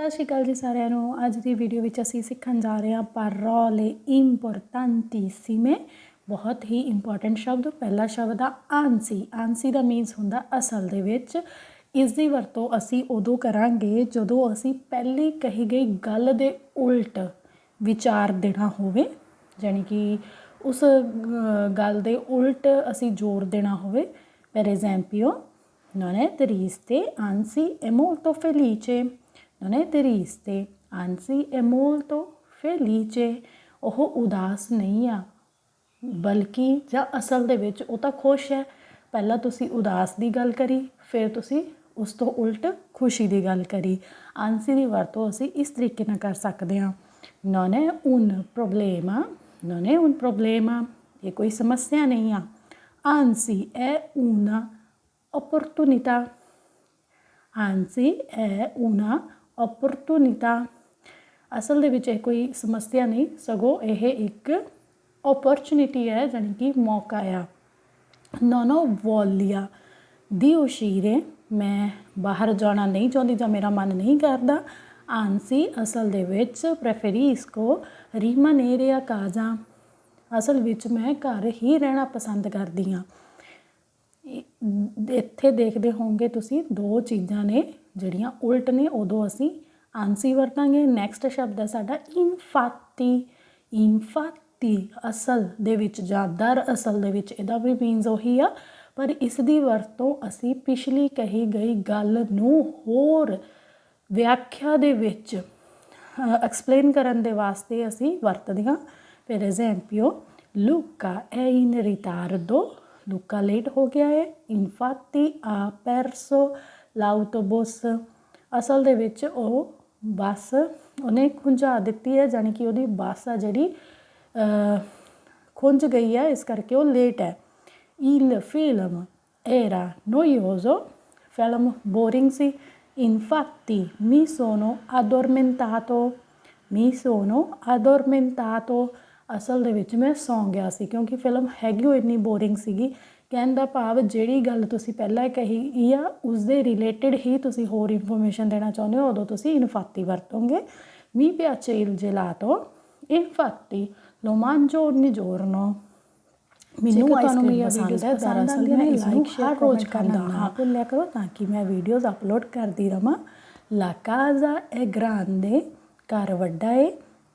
ਸਤਿ ਸ਼੍ਰੀ ਅਕਾਲ ਜੀ ਸਾਰਿਆਂ ਨੂੰ। ਅੱਜ ਦੀ ਵੀਡੀਓ ਵਿੱਚ ਅਸੀਂ ਸਿੱਖਣ ਜਾ ਰਹੇ ਹਾਂ parole importantissime ਬਹੁਤ ਹੀ ਇੰਪੋਰਟੈਂਟ ਸ਼ਬਦ। ਪਹਿਲਾ ਸ਼ਬਦ ਆ ਆਂਸੀ ਆਂਸੀ ਦਾ ਮੀਨਸ ਹੁੰਦਾ ਅਸਲ ਦੇ ਵਿੱਚ। ਇਸ ਦੀ ਵਰਤੋਂ ਅਸੀਂ ਉਦੋਂ ਕਰਾਂਗੇ ਜਦੋਂ ਅਸੀਂ ਪਹਿਲੀ ਕਹੀ ਗਈ ਗੱਲ ਦੇ ਉਲਟ ਵਿਚਾਰ ਦੇਣਾ ਹੋਵੇ। ਯਾਨੀ ਕਿ ਉਸ ਗੱਲ ਦੇ ਉਲਟ ਅਸੀਂ ਜ਼ੋਰ ਦੇਣਾ ਹੋਵੇ। per esempio non è triste anzi è molto felice non è triste, anzi è molto felice. ਉਹ ਉਦਾਸ ਨਹੀਂ ਆ ਬਲਕਿ ਜਾਂ ਅਸਲ ਦੇ ਵਿੱਚ ਉਹ ਤਾਂ ਖੁਸ਼ ਹੈ ਪਹਿਲਾਂ ਤੁਸੀਂ ਉਦਾਸ ਦੀ ਗੱਲ ਕਰੀ ਫਿਰ ਤੁਸੀਂ ਉਸ ਤੋਂ ਉਲਟ ਖੁਸ਼ੀ ਦੀ ਗੱਲ ਕਰੀ ਆਂਸੀ ਦੀ ਵਰਤੋਂ ਅਸੀਂ ਇਸ ਤਰੀਕੇ ਨਾਲ ਕਰ ਸਕਦੇ ਹਾਂ non è un problema, non è un problema ਇਹ ਕੋਈ ਸਮੱਸਿਆ ਨਹੀਂ ਆ anzi, è una opportunità. Anzi, è una opportunità। ਅਸਲ ਦੇ ਵਿੱਚ ਇਹ ਕੋਈ ਸਮੱਸਿਆ ਨਹੀਂ, ਸਗੋਂ ਇਹ ਇੱਕ ਓਪਰਚੁਨਿਟੀ ਹੈ, ਜਾਣੀ ਕਿ ਮੌਕਾ ਆ। ਨੋਨੋ ho ਦੀ di uscire ਮੈਂ ਬਾਹਰ ਜਾਣਾ ਨਹੀਂ ਚਾਹੁੰਦੀ ਜਾਂ ਮੇਰਾ ਮਨ ਨਹੀਂ ਕਰਦਾ। anzi ਅਸਲ ਦੇ ਵਿੱਚ ਪ੍ਰੈਫਰੀ preferisco rimanere a casa ਅਸਲ ਵਿੱਚ ਮੈਂ ਘਰ ਹੀ ਰਹਿਣਾ ਪਸੰਦ ਕਰਦੀ ਹਾਂ। ਇੱਥੇ ਦੇਖਦੇ ਹੋਵੋਗੇ ਤੁਸੀਂ ਦੋ ਚੀਜ਼ਾਂ ਨੇ। ਜਿਹੜੀਆਂ ਉਲਟ ਨੇ ਉਦੋਂ ਅਸੀਂ ਆਂਸੀ ਵਰਤਾਂਗੇ। ਨੈਕਸਟ ਸ਼ਬਦ ਹੈ ਸਾਡਾ ਇਨਫਾਤੀ। ਇਨਫਾਤੀ ਅਸਲ ਦੇ ਵਿੱਚ ਜਾਂ ਦਰ ਅਸਲ ਦੇ ਵਿੱਚ, ਇਹਦਾ ਵੀ ਮੀਨਸ ਉਹੀ ਆ। ਪਰ ਇਸ ਦੀ ਵਰਤੋਂ ਅਸੀਂ ਪਿਛਲੀ ਕਹੀ ਗਈ ਗੱਲ ਨੂੰ ਹੋਰ ਵਿਆਖਿਆ ਦੇ ਵਿੱਚ ਐਕਸਪਲੇਨ ਕਰਨ ਦੇ ਵਾਸਤੇ ਅਸੀਂ ਵਰਤਦੇ ਹਾਂ। per esempio Luca ਇਨ in ritardo Luca ਲੇਟ ਹੋ ਗਿਆ ਹੈ ਇਨਫਾਤੀ ਆ perso l'autobus ਅਸਲ ਦੇ ਵਿੱਚ ਉਹ ਬੱਸ ਉਹਨੇ ਖੁੰਝਾ ਦਿੱਤੀ ਹੈ, ਜਾਣੀ ਕਿ ਉਹਦੀ ਬੱਸ ਆ ਜਿਹੜੀ ਖੁੰਝ ਗਈ ਹੈ, ਇਸ ਕਰਕੇ ਉਹ ਲੇਟ ਹੈ। Il film era noioso, film boring ਸੀ। Infatti, mi sono addormentato, mi sono addormentato ਅਸਲ ਦੇ ਵਿੱਚ ਮੈਂ ਸੌਂ ਗਿਆ ਸੀ, ਕਿਉਂਕਿ ਫਿਲਮ ਹੈਗੀ ਉਹ ਇੰਨੀ ਬੋਰਿੰਗ ਸੀਗੀ ਕਹਿਣ ਦਾ ਭਾਵ ਜਿਹੜੀ ਗੱਲ ਤੁਸੀਂ ਪਹਿਲਾਂ ਕਹੀ ਆ ਉਸ ਦੇ ਰਿਲੇਟਡ ਹੀ ਤੁਸੀਂ ਹੋਰ ਇਨਫੋਰਮੇਸ਼ਨ ਦੇਣਾ ਚਾਹੁੰਦੇ ਹੋ ਉਦੋਂ ਤੁਸੀਂ ਇਨਫਾਤੀ ਵਰਤੋਗੇ। mi piace il gelato infatti lo mangio ogni giorno ਮੈਨੂੰ ਤੁਹਾਨੂੰ ਮੇਰੀ ਵੀਡੀਓਜ਼ ਪਸੰਦ ਆਉਂਦੀਆਂ ਨੇ ਲਾਈਕ ਸ਼ੇਅਰ ਰੋਜ਼ ਕਰਨਾ ਨਾ ਭੁੱਲਿਆ ਕਰੋ ਤਾਂ ਕਿ ਮੈਂ ਵੀਡੀਓਜ਼ ਅਪਲੋਡ ਕਰਦੀ ਰਵਾਂ। La casa è grande ਘਰ ਵੱਡਾ ਹੈ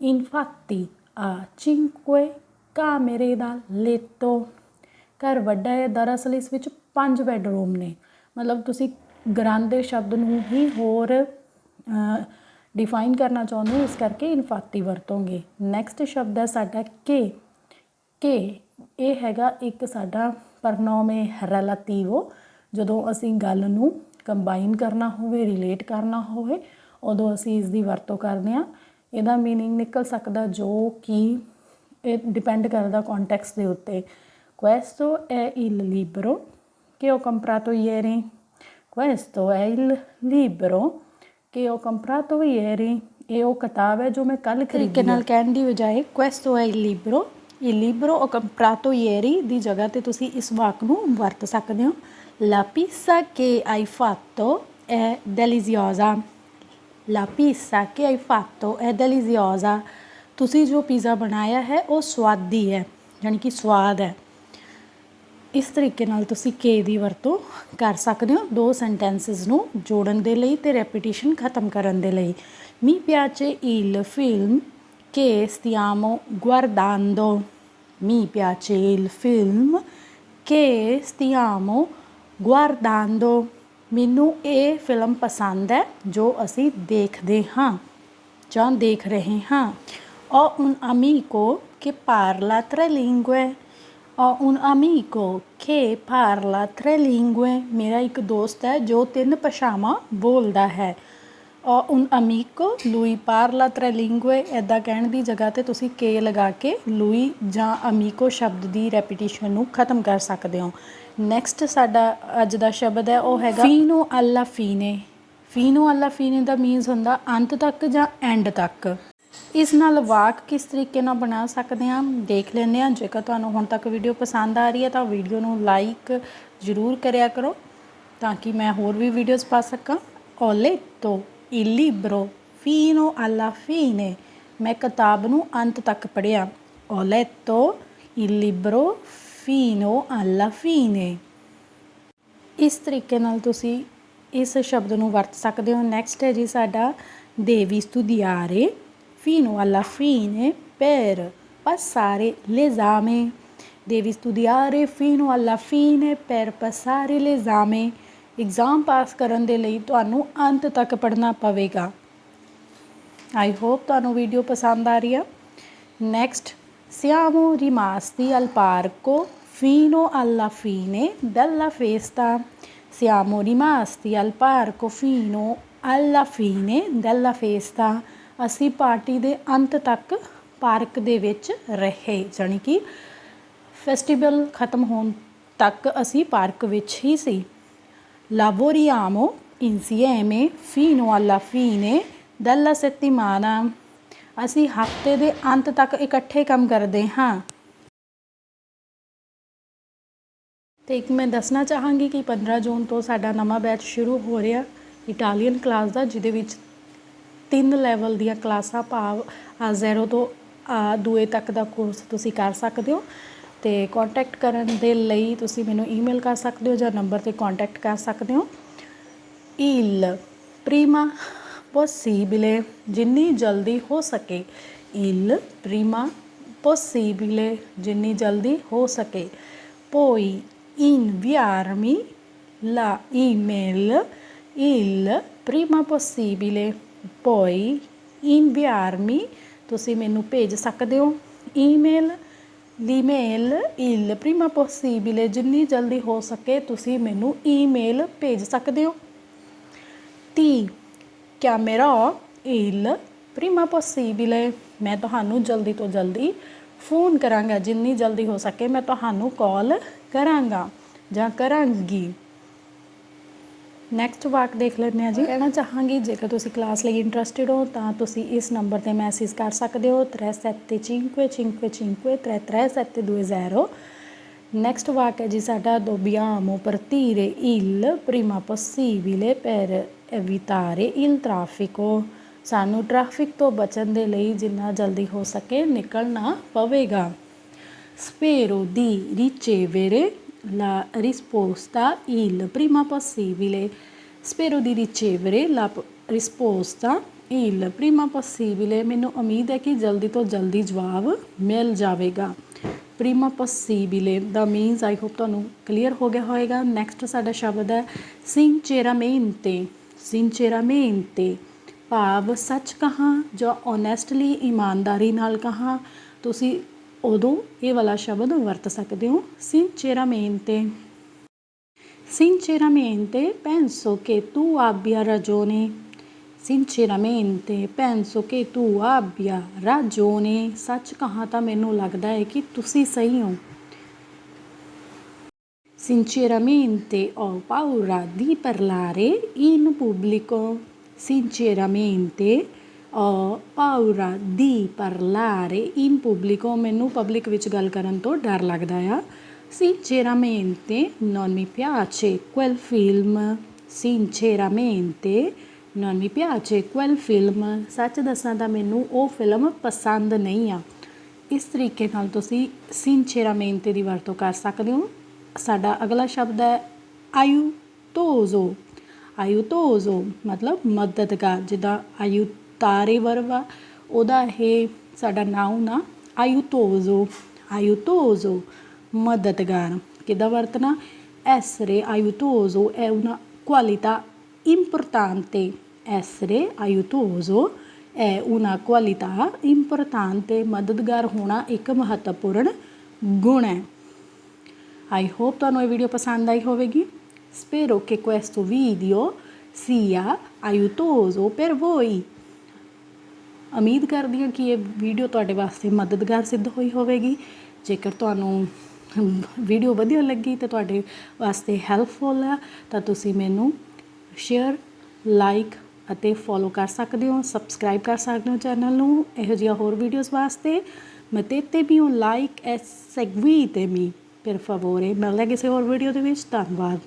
infatti ha cinque camere da letto ਘਰ ਵੱਡਾ ਹੈ ਦਰਅਸਲ ਇਸ ਵਿੱਚ ਪੰਜ ਬੈੱਡਰੂਮ ਨੇ ਮਤਲਬ ਤੁਸੀਂ ਗ੍ਰਾਂਦੇ ਸ਼ਬਦ ਨੂੰ ਹੀ ਹੋਰ ਡਿਫਾਈਨ ਕਰਨਾ ਚਾਹੁੰਦੇ ਹੋ ਇਸ ਕਰਕੇ ਇਨਫਾਤੀ ਵਰਤੋਂਗੇ ਨੈਕਸਟ ਸ਼ਬਦ ਹੈ ਸਾਡਾ ਕੇ ਕਿ ਇਹ ਹੈਗਾ ਇੱਕ ਸਾਡਾ ਪ੍ਰਨੋਮੇ ਰਿਲੇਟਿਵੋ ਜਦੋਂ ਅਸੀਂ ਗੱਲ ਨੂੰ ਕੰਬਾਈਨ ਕਰਨਾ ਹੋਵੇ ਰਿਲੇਟ ਕਰਨਾ ਹੋਵੇ ਉਦੋਂ ਅਸੀਂ ਇਸ ਦੀ ਵਰਤੋਂ ਕਰਦੇ ਹਾਂ ਇਹਦਾ मीनिंग ਨਿਕਲ ਸਕਦਾ ਜੋ ਕਿ ਇਹ ਡਿਪੈਂਡ ਕਰਦਾ ਕੰਟੈਕਸਟ ਦੇ ਉੱਤੇ questo è il libro che ho comprato ieri questo è il libro che ho comprato ieri ਇਹ ਉਹ ਕਿਤਾਬ ਹੈ ਜੋ ਮੈਂ ਕੱਲ ਖਰੀਦੀ ਤਰੀਕੇ ਨਾਲ ਕਹਿਣ ਦੀ ਬਜਾਏ questo è il libro il libro ho comprato ieri ਦੀ ਜਗ੍ਹਾ ਤੇ ਤੁਸੀਂ ਇਸ ਵਾਕ ਨੂੰ ਵਰਤ ਸਕਦੇ ਹੋ la pizza che hai fatto è deliziosa la pizza che hai fatto è deliziosa ਤੁਸੀਂ ਜੋ ਪੀਜ਼ਾ ਬਣਾਇਆ ਹੈ ਉਹ ਸਵਾਦੀ ਹੈ ਯਾਨੀ ਕਿ ਸਵਾਦ ਹੈ ਇਸ ਤਰੀਕੇ ਨਾਲ ਤੁਸੀਂ ਕੇ ਦੀ ਵਰਤੋਂ ਕਰ ਸਕਦੇ ਹੋ ਦੋ ਸੈਂਟੈਂਸਸ ਨੂੰ ਜੋੜਨ ਦੇ ਲਈ ਤੇ ਰੈਪੀਟੀਸ਼ਨ ਖਤਮ ਕਰਨ ਦੇ ਲਈ mi piace il film che stiamo guardando mi piace il film che stiamo guardando ਮੈਨੂੰ ਇਹ ਫਿਲਮ ਪਸੰਦ ਹੈ ਜੋ ਅਸੀਂ ਦੇਖਦੇ ਹਾਂ ਜਾਂ ਦੇਖ ਰਹੇ ਹਾਂ ho un amico che parla tre lingue ho un amico che parla tre lingue ਮੇਰਾ ਇੱਕ ਦੋਸਤ ਹੈ ਜੋ ਤਿੰਨ ਭਾਸ਼ਾਵਾਂ ਬੋਲਦਾ ਹੈ। ho un amico lui parla tre lingue ਐਦਾਂ ਕਹਿਣ ਦੀ ਜਗ੍ਹਾ ਤੇ ਤੁਸੀਂ ਕੇ ਲਗਾ ਕੇ lui ਜਾਂ amico ਸ਼ਬਦ ਦੀ ਰੈਪੀਟੀਸ਼ਨ ਨੂੰ ਖਤਮ ਕਰ ਸਕਦੇ ਹੋ। ਨੈਕਸਟ ਸਾਡਾ ਅੱਜ ਦਾ ਸ਼ਬਦ ਹੈ ਉਹ ਹੈਗਾ fino alla fine fino alla fine ਦਾ ਮੀਨਸ ਹੁੰਦਾ ਅੰਤ ਤੱਕ ਜਾਂ ਐਂਡ ਤੱਕ। ਇਸ ਨਾਲ ਵਾਕ ਕਿਸ ਤਰੀਕੇ ਨਾਲ ਬਣਾ ਸਕਦੇ ਹਾਂ, ਦੇਖ ਲੈਂਦੇ ਹਾਂ। ਜੇਕਰ ਤੁਹਾਨੂੰ ਹੁਣ ਤੱਕ ਵੀਡੀਓ ਪਸੰਦ ਆ ਰਹੀ ਹੈ ਤਾਂ ਵੀਡੀਓ ਨੂੰ ਲਾਈਕ ਜ਼ਰੂਰ ਕਰਿਆ ਕਰੋ ਤਾਂ ਕਿ ਮੈਂ ਹੋਰ ਵੀ ਵੀਡੀਓਜ਼ ਪਾ ਸਕਾਂ। ho letto il libro fino alla fine ਮੈਂ ਕਿਤਾਬ ਨੂੰ ਅੰਤ ਤੱਕ ਪੜ੍ਹਿਆ। ho letto il libro fino alla fine ਇਸ ਤਰੀਕੇ ਨਾਲ ਤੁਸੀਂ ਇਸ ਸ਼ਬਦ ਨੂੰ ਵਰਤ ਸਕਦੇ ਹੋ। ਨੈਕਸਟ ਹੈ ਜੀ ਸਾਡਾ devi studiare fino alla fine per passare l'esame devi studiare fino alla fine per passare l'esame exam pass ਕਰਨ ਦੇ ਲਈ ਤੁਹਾਨੂੰ ਅੰਤ ਤੱਕ ਪੜ੍ਹਨਾ ਪਵੇਗਾ ਆਈ ਹੋਪ ਤੁਹਾਨੂੰ ਵੀਡੀਓ ਪਸੰਦ ਆ ਰਹੀ ਆ next siamo rimasti al parco fino alla fine della festa siamo rimasti al parco fino alla fine della festa ਅਸੀਂ ਪਾਰਟੀ ਦੇ ਅੰਤ ਤੱਕ ਪਾਰਕ ਦੇ ਵਿੱਚ ਰਹੇ, ਜਾਣੀ ਕਿ ਫੈਸਟੀਵਲ ਖਤਮ ਹੋਣ ਤੱਕ ਅਸੀਂ ਪਾਰਕ ਵਿੱਚ ਹੀ ਸੀ। lavoriamo insieme fino alla fine della settimana ਅਸੀਂ ਹਫ਼ਤੇ ਦੇ ਅੰਤ ਤੱਕ ਇਕੱਠੇ ਕੰਮ ਕਰਦੇ ਹਾਂ। ਤੇ ਇੱਕ ਮੈਂ ਦੱਸਣਾ ਚਾਹਾਂਗੀ ਕਿ 15 ਜੂਨ ਤੋਂ ਸਾਡਾ ਨਵਾਂ ਬੈਚ ਸ਼ੁਰੂ ਹੋ ਰਿਹਾ, ਇਟਾਲੀਅਨ ਕਲਾਸ ਦਾ, ਜਿਹਦੇ ਵਿੱਚ ਤਿੰਨ ਲੈਵਲ ਦੀਆਂ ਕਲਾਸਾਂ ਭਾਵ ਜ਼ੀਰੋ ਤੋਂ ਆ ਦੂਏ ਤੱਕ ਦਾ ਕੋਰਸ ਤੁਸੀਂ ਕਰ ਸਕਦੇ ਹੋ। ਤੇ ਕੰਟੈਕਟ ਕਰਨ ਦੇ ਲਈ ਤੁਸੀਂ ਮੈਨੂੰ ਈਮੇਲ ਕਰ ਸਕਦੇ ਹੋ ਜਾਂ ਨੰਬਰ ਤੇ ਕੰਟੈਕਟ ਕਰ ਸਕਦੇ ਹੋ। il ਪ੍ਰੀਮਾ possibile ਜਿੰਨੀ ਜਲਦੀ ਹੋ ਸਕੇ। il ਪ੍ਰੀਮਾ possibile ਜਿੰਨੀ ਜਲਦੀ ਹੋ ਸਕੇ। poi inviarmi la email il prima possibile poi inviarmi ਤੁਸੀਂ ਮੈਨੂੰ ਭੇਜ ਸਕਦੇ ਹੋ। Email email il prima possibile ਜਿੰਨੀ ਜਲਦੀ ਹੋ ਸਕੇ ਤੁਸੀਂ ਮੈਨੂੰ ਈਮੇਲ ਭੇਜ ਸਕਦੇ ਹੋ। ti chiamerò il prima possibile ਮੈਂ ਤੁਹਾਨੂੰ ਜਲਦੀ ਤੋਂ ਜਲਦੀ ਫੋਨ ਕਰਾਂਗਾ। ਜਿੰਨੀ ਜਲਦੀ ਹੋ ਸਕੇ ਮੈਂ ਤੁਹਾਨੂੰ ਕਾਲ ਕਰਾਂਗਾ ਜਾਂ ਕਰਾਂਗੀ। ਨੈਕਸਟ ਵਾਕ ਦੇਖ ਲੈਂਦੇ ਹਾਂ ਜੀ। ਕਹਿਣਾ ਚਾਹਾਂਗੀ ਜੇਕਰ ਤੁਸੀਂ ਕਲਾਸ ਲਈ ਇੰਟਰਸਟਿਡ ਹੋ ਤਾਂ ਤੁਸੀਂ ਇਸ ਨੰਬਰ ਤੇ ਮੈਸੇਜ ਕਰ ਸਕਦੇ ਹੋ 3755533720 ਨੈਕਸਟ ਵਾਕ ਹੈ ਜੀ ਸਾਡਾ dobbiamo partire il prima possibile per evitare il traffico ਸਾਨੂੰ ਟ੍ਰੈਫਿਕ ਤੋਂ ਬਚਣ ਦੇ ਲਈ ਜਿੰਨਾ ਜਲਦੀ ਹੋ ਸਕੇ ਨਿਕਲਣਾ ਪਵੇਗਾ। spero di ricevere la risposta il prima possibile spero di ricevere la p- risposta il prima possibile ਮੈਨੂੰ ਉਮੀਦ ਹੈ ਕਿ ਜਲਦੀ ਤੋਂ ਜਲਦੀ ਜਵਾਬ ਮਿਲ ਜਾਵੇਗਾ prima possibile ਦਾ ਮੀਨਸ ਆਈ ਹੋਪ ਤੁਹਾਨੂੰ ਕਲੀਅਰ ਹੋ ਗਿਆ ਹੋਵੇਗਾ ਨੈਕਸਟ ਸਾਡਾ ਸ਼ਬਦ ਹੈ sinceramente sinceramente ਭਾਵ ਸੱਚ ਕਹਾਂ ਜਾਂ ਓਨੈਸਟਲੀ ਇਮਾਨਦਾਰੀ ਨਾਲ ਕਹਾਂ ਤੁਸੀਂ ਉਦੋਂ ਇਹ ਵਾਲਾ ਸ਼ਬਦ ਵਰਤ ਸਕਦੇ ਹੋ sinceramente sinceramente penso che tu abbia ragione sinceramente penso che tu abbia ragione ਸੱਚ ਕਹਾਂ ਤਾਂ ਮੈਨੂੰ ਲੱਗਦਾ ਹੈ ਕਿ ਤੁਸੀਂ ਸਹੀ ਹੋ Sinceramente ho paura di parlare in pubblico. Sinceramente ho paura di parlare in pubblico. ਮੈਨੂੰ ਪਬਲਿਕ ਵਿੱਚ ਗੱਲ ਕਰਨ ਤੋਂ ਡਰ ਲੱਗਦਾ ਆ Sinceramente non mi piace quel film. Sinceramente non mi piace quel film. ਸੱਚ ਦੱਸਾਂ ਤਾਂ ਮੈਨੂੰ ਉਹ ਫਿਲਮ ਪਸੰਦ ਨਹੀਂ ਆ ਇਸ ਤਰੀਕੇ ਨਾਲ ਤੁਸੀਂ sinceramente ਦੀ ਵਰਤੋਂ ਕਰ ਸਕਦੇ ਹੋ ਸਾਡਾ ਅਗਲਾ ਸ਼ਬਦ ਹੈ ਆਯੂਤੋਜ਼ੋ ਆਯੂਤੋਜ਼ੋ ਮਤਲਬ ਮਦਦਗਾਰ ਜਿੱਦਾਂ ਤਾਰੇ ਵਰਵਾ ਉਹਦਾ ਇਹ ਸਾਡਾ ਨਾਉ ਨਾ ਆਯੂਤੋਜ਼ੋ ਆਯੂਤੋਜ਼ੋ ਮਦਦਗਾਰ ਕਿਦਾਂ ਵਰਤਣਾ ਐਸਰੇ ਆਯੂਤੋਜ਼ੋ ਹੈ una qualità importante ਐਸਰੇ ਆਯੂਤੋਜ਼ੋ ਹੈ una qualità importante ਮਦਦਗਾਰ ਹੋਣਾ ਇੱਕ ਮਹੱਤਵਪੂਰਨ ਗੁਣ ਹੈ ਆਈ ਹੋਪ ਤੁਹਾਨੂੰ ਇਹ ਵੀਡੀਓ ਪਸੰਦ ਆਈ ਹੋਵੇਗੀ spero che questo video sia aiutoso per voi ਉਮੀਦ ਕਰਦੀ ਹਾਂ ਕਿ ਇਹ ਵੀਡੀਓ ਤੁਹਾਡੇ ਵਾਸਤੇ ਮਦਦਗਾਰ ਸਿੱਧ ਹੋਈ ਹੋਵੇਗੀ। ਜੇਕਰ ਤੁਹਾਨੂੰ ਵੀਡੀਓ ਵਧੀਆ ਲੱਗੀ ਤੇ ਤੁਹਾਡੇ ਵਾਸਤੇ ਹੈਲਪਫੁਲ ਆ, ਤਾਂ ਤੁਸੀਂ ਮੈਨੂੰ ਸ਼ੇਅਰ ਲਾਈਕ ਅਤੇ ਫੋਲੋ ਕਰ ਸਕਦੇ ਹੋ ਸਬਸਕ੍ਰਾਈਬ ਕਰ ਸਕਦੇ ਹੋ ਚੈਨਲ ਨੂੰ। ਇਹੋ ਜਿਹੀਆਂ ਹੋਰ ਵੀਡੀਓਜ਼ ਵਾਸਤੇ mettete ਵੀ un like e seguitemi per favore ਮਿਲਦੇ ਹਾਂ ਕਿਸੇ ਹੋਰ ਵੀਡੀਓ ਦੇ ਵਿੱਚ। ਧੰਨਵਾਦ।